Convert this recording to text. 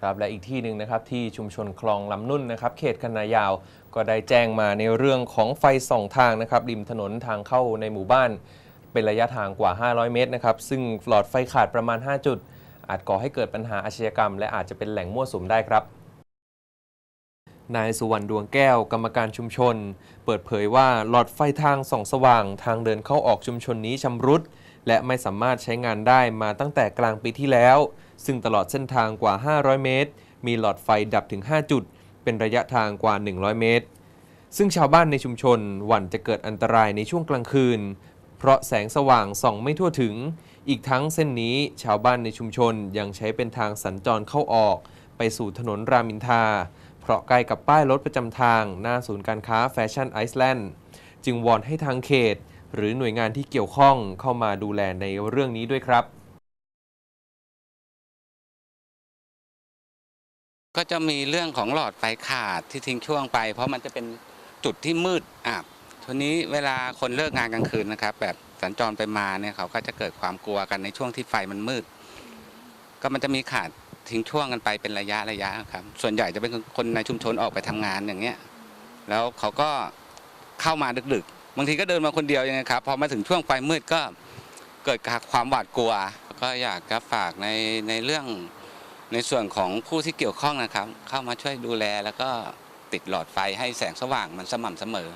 ครับและอีกที่หนึ่งนะครับที่ชุมชนคลองลำนุ่นนะครับเขตคณะยาวก็ได้แจ้งมาในเรื่องของไฟสองทางนะครับริมถนนทางเข้าในหมู่บ้าน เป็นระยะทางกว่า 500 เมตรนะครับซึ่งหลอดไฟขาดประมาณ 5 จุด อาจก่อให้เกิดปัญหาอาชญากรรม และอาจจะเป็นแหล่งมั่วสุมได้ครับ นายสุวรรณดวงแก้วกรรมการชุมชน เปิดเผยว่าหลอดไฟทางส่องสว่างทางเดินเข้าออกชุมชนนี้ชำรุด และไม่สามารถใช้งานได้มาตั้งแต่กลางปีที่แล้ว ซึ่งตลอดเส้นทางกว่า 500 เมตร มีหลอดไฟดับถึง 5 จุด เป็นระยะทางกว่า 100 เมตร ซึ่งชาวบ้านในชุมชนหวั่นจะเกิดอันตรายในช่วงกลางคืน เพราะแสงสว่างส่องไม่ทั่วถึง อีกทั้งเส้นนี้ชาวบ้านในชุมชนยังใช้เป็นทางสัญจรเข้าออก ไปสู่ถนนรามินทา เพราะใกล้กับป้ายรถประจำทาง หน้าศูนย์การค้าแฟชั่นไอซ์แลนด์จึงวอนให้ทางเขต หรือหน่วยงานที่เกี่ยวข้องเข้ามาดูแลในเรื่องนี้ด้วยครับ ก็จะมีเรื่องของหลอดไฟขาดที่ทิ้งช่วงไป เพราะมันจะเป็นจุดที่มืดอับทีนี้เวลาคนเลิกงานกลางคืนนะครับ แบบสัญจรไปมาเนี่ยเขาก็จะเกิดความกลัวกันในช่วงที่ไฟมันมืด ก็มันจะมีขาด ทิ้งช่วงกันไปเป็นระยะระยะครับ ส่วนใหญ่จะเป็นคนในชุมชนออกไปทำงานอย่างเงี้ย แล้วเขาก็เข้ามาดึกๆ บางทีก็เดินมาคนเดียวยังไงครับ พอมาถึงช่วงไฟมืดก็เกิดความหวาดกลัว ก็อยากจะฝากในในเรื่องในส่วนของผู้ที่เกี่ยวข้องนะครับ เข้ามาช่วยดูแลแล้วก็ติดหลอดไฟให้แสงสว่างมันสม่ำเสมอ